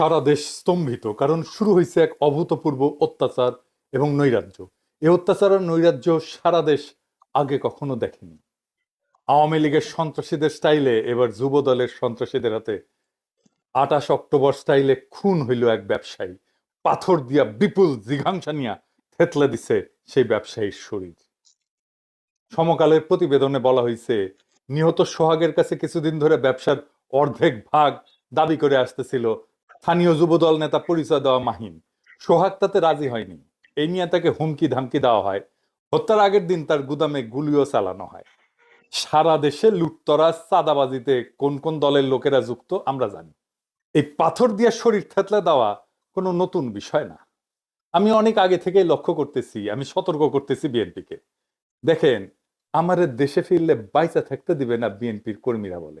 সারা দেশ স্তম্ভিত, কারণ শুরু হয়েছে এক অভূতপূর্ব অত্যাচার এবং নৈরাজ্য। এই অত্যাচার আর নৈরাজ্য সারা দেশ আগে কখনো দেখেনি। আওয়ামী লীগের সন্ত্রাসীদের স্টাইলে এবার যুব দলের সন্ত্রাসীদের হাতে আটাশ অক্টোবর স্টাইলে খুন হইল এক ব্যবসায়ী। পাথর দিয়া বিপুল জিঘাংসা নিয়া থেতলে দিছে সেই ব্যবসায়ীর শরীর। সমকালের প্রতিবেদনে বলা হয়েছে নিহত সোহাগের কাছে কিছুদিন ধরে ব্যবসার অর্ধেক ভাগ দাবি করে আসতেছিল স্থানীয় যুবদল নেতা পরিচয় দেওয়া মাহিন সোহাগ তাতে রাজি হয়নি। এই নিয়ে তাকে হুমকি ধামকি দেওয়া হয়। হত্যার আগের দিন তার গুদামে গুলিও চালানো হয়। সারা দেশে লুটতরাজ চাঁদাবাজিতে কোন কোন দলের লোকেরা যুক্ত আমরা জানি। এই পাথর দিয়ে শরীর থেতলে দেওয়া কোনো নতুন বিষয় না। আমি অনেক আগে থেকেই লক্ষ্য করতেছি, আমি সতর্ক করতেছি বিএনপিকে। দেখেন আমাদের দেশে ফিরলে বাইচা থাকতে দিবে না বিএনপির কর্মীরা বলে।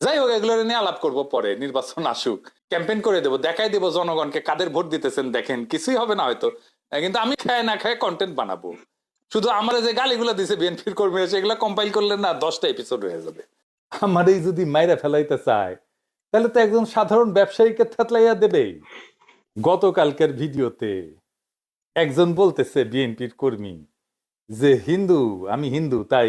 যাই হোক এগুলো নিয়ে আলাপ করব পরে, নির্বাচন আসুক। ক্যাম্পেইন করে দেবো, দেখাই দেবো জনগণকে, কাদের ভোট দিতেছেন দেখেন, কিছুই হবে না হয়তো। কিন্তু আমি খায় না খায় কন্টেন্ট বানাবো। শুধু আমার যে গালিগুলো দিছে বিএনপির কর্মীরা, সেগুলো কম্পাইল করলে না দশটা এপিসোড হয়ে যাবে। আমার এই যদি মাইরা ফেলাইতে চায়, তাহলে তো একজন সাধারণ ব্যবসায়ীকে থেতলাইয়া দেবেই। গতকালকের ভিডিওতে একজন বলতেছে বিএনপির কর্মী যে, হিন্দু, আমি হিন্দু, তাই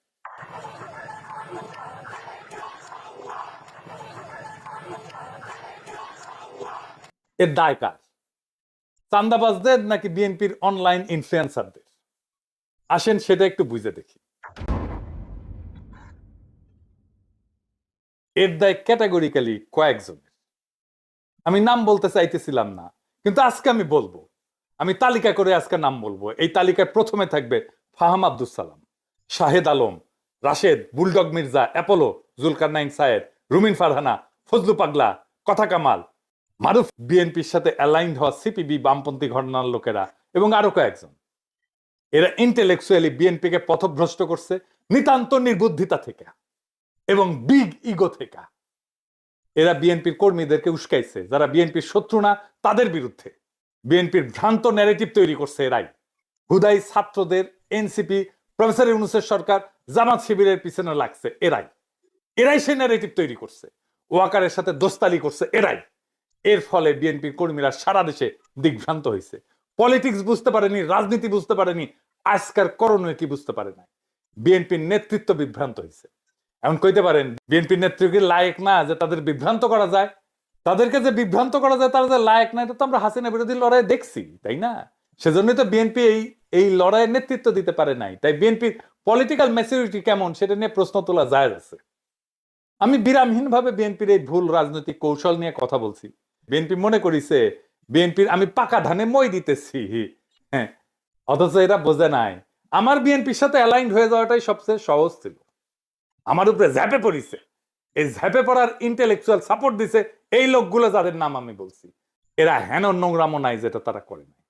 এর দায় কার? চান্দাবাজদের নাকি বিএনপির অনলাইন ইনফ্লুয়েন্সারদের আসেন সেটা একটু বুঝে দেখি। এর দায় ক্যাটাগরিক্যালি কয়েকজনের। আমি নাম বলতে চাইতেছিলাম না, কিন্তু আজকে আমি বলব। আমি তালিকা করে আজকে নাম বলব। এই তালিকায় প্রথমে থাকবে Faham Abdul Salam, Shahed Alam, Rashed, bulldog Mirza, Apollo Zulkar nine সায়েদ, রুমিন ফারহানা, ফজলু পাগলা, কথা কামাল মারুফ, বিএনপির সাথে অ্যালাইন্ড হওয়া সিপিবি বামপন্থী ঘটনার লোকেরা এবং আরও কয়েকজন। এরা ইন্টেলেকচুয়ালি বিএনপিকে পথভ্রষ্ট করছে, নিতান্ত নির্বুদ্ধিতা থেকে এবং বিগ ইগো থেকে। এরা বিএনপির কর্মীদেরকে উস্কাইছে, যারা বিএনপির শত্রু না, তাদের বিরুদ্ধে। বিএনপির ভ্রান্ত ন্যারেটিভ তৈরি করছে এরাই। হুদাই ছাত্রদের এনসিপি প্রফেসর ইউনুসের সরকার, জামাত শিবিরের পিছনে লাগছে এরাই। এরাই সেই ন্যারেটিভ তৈরি করছে। ওয়াকারের সাথে দোস্তালি করছে এরাই। এর ফলে বিএনপির কর্মীরা সারা দেশে দিগ্ভ্রান্ত হয়েছে। পলিটিক্স বুঝতে পারেনি, রাজনীতি বুঝতে পারেনি, আজকার করণীয় কি বুঝতে পারে না বিএনপির নেতৃত্ব বিভ্রান্ত হয়েছে। এমন কইতে পারেন, বিএনপির নেতৃত্ব লায়ক না যে তাদের বিভ্রান্ত করা যায়? তাদেরকে যে বিভ্রান্ত করা যায় তারা যে লায়ক না, এটা তো আমরা হাসিনা বিরোধী লড়াই দেখছি, তাই না? সেজন্যই তো বিএনপি এই এই লড়াইয়ের নেতৃত্ব দিতে পারে নাই। তাই বিএনপির পলিটিক্যাল ম্যাচুরিটি কেমন সেটা নিয়ে প্রশ্ন তোলা যায় আছে। আমি বিরামহীন ভাবে বিএনপির এই ভুল রাজনৈতিক কৌশল নিয়ে কথা বলছি। বিএনপি মনে করিছে, বিএনপির আমি পাকা ধানে মই দিতেছি। হ্যাঁ অথচ এরা বোঝে নাই। আমার বিএনপির সাথে অ্যালাইন্ড হয়ে যাওয়াটাই সবচেয়ে সহজ ছিল। আমার উপরে ঝ্যাপে পড়িছে। এই ঝ্যাপে পড়ার ইন্টেলেকচুয়াল সাপোর্ট দিছে এই লোকগুলো যাদের নাম আমি বলছি। এরা হেন নোংরামো নাই যেটা তারা করে নাই।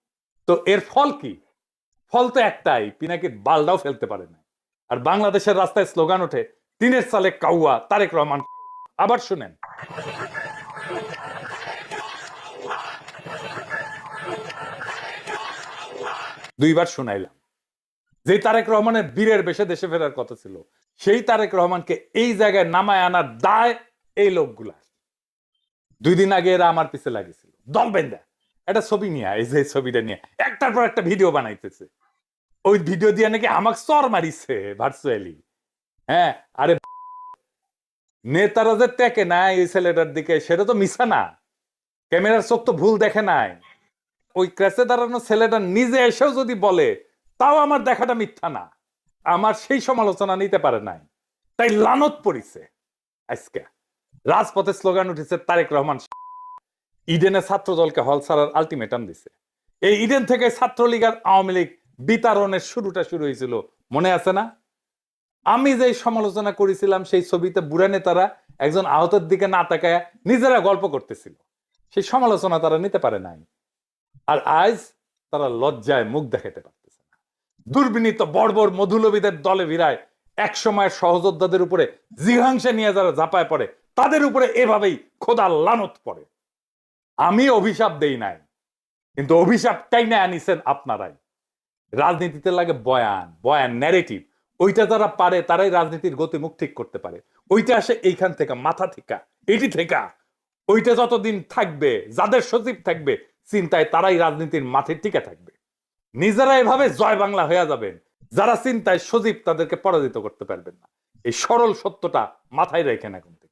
তো এর ফল কি? ফল তো একটাই, পিনাকির বালটাও ফেলতে পারে না আর বাংলাদেশের রাস্তায় স্লোগান ওঠে, তিনের সালে কাউয়া, তারেক রহমান আবার শুনেন। দুইবার শুনাইলাম। যে তারেক রহমানের বীরের বেশে দেশে ফেরার কথা ছিল, সেই তারেক রহমানকে এই জায়গায় নামায় আনার দায় এই লোকগুলা। দুই দিন আগে এরা আমার পিছে লাগিয়েছিল। দল বেন্দা একটা ছবি নিয়ে এই যে ছবিটা নিয়ে একটার পর একটা ভিডিও বানাইতেছে। ওই ভিডিও দিয়ে নাকি আমাকে চর মারিছে ভার্চুয়ালি। হ্যাঁ আরে নেতারা যে টেকে নাই এই ছেলেটার দিকে, সেটা তো মিশা না। ক্যামেরার চোখ তো ভুল দেখে নাই। ওই ক্রেসে দাঁড়ানো ছেলেটা নিজে এসেও যদি বলে, তাও আমার দেখাটা মিথ্যা না। আমার সেই সমালোচনা নিতে পারে নাই। তাই লানত পড়িছে আজকে। রাজপথে স্লোগান উঠেছে, তারেক রহমান ইডেনে ছাত্র দলকে হল ছাড়ার আলটিমেটাম দিছে। এই ইডেন থেকে ছাত্রলীগ আর আওয়ামী লীগ বিতারণের শুরুটা শুরু হয়েছিল, মনে আছে না? আমি যে সমালোচনা করেছিলাম, সেই ছবিতে বুড়া নেতারা একজন আহতের দিকে না তাকায় নিজেরা গল্প করতেছিল। সেই সমালোচনা তারা নিতে পারে নাই। আর আজ তারা লজ্জায় মুখ দেখাতে পারতেছে না। দুর্বিনীত বড় মধুলবীদের দলে ভিড়ায় এক সময় সহযোদ্ধাদের উপরে জিঘাংসা নিয়ে যারা ঝাঁপায় পড়ে, তাদের উপরে এভাবেই খোদা লানত পড়ে। আমি অভিশাপ দেই নাই, কিন্তু অভিশাপটাই না আনিছেন আপনারাই। রাজনীতিতে লাগে বয়ান বয়ান ন্যারেটিভ ওইটা যারা পারে, তারাই রাজনীতির গতিমুখ ঠিক করতে পারে। ওইটা আসে এইখান থেকে, মাথা থেকে, এটি থেকে। ওইটা যতদিন থাকবে, যাদের সচিব থাকবে চিন্তায় তারাই রাজনীতির মাঠে টিকে থাকবে। নিজেরা এভাবে জয় বাংলা হয়ে যাবেন, যারা চিন্তায় সজীব তাদেরকে পরাজিত করতে পারবেন না। এই সরল সত্যটা মাথায় রেখেন এখন থেকে।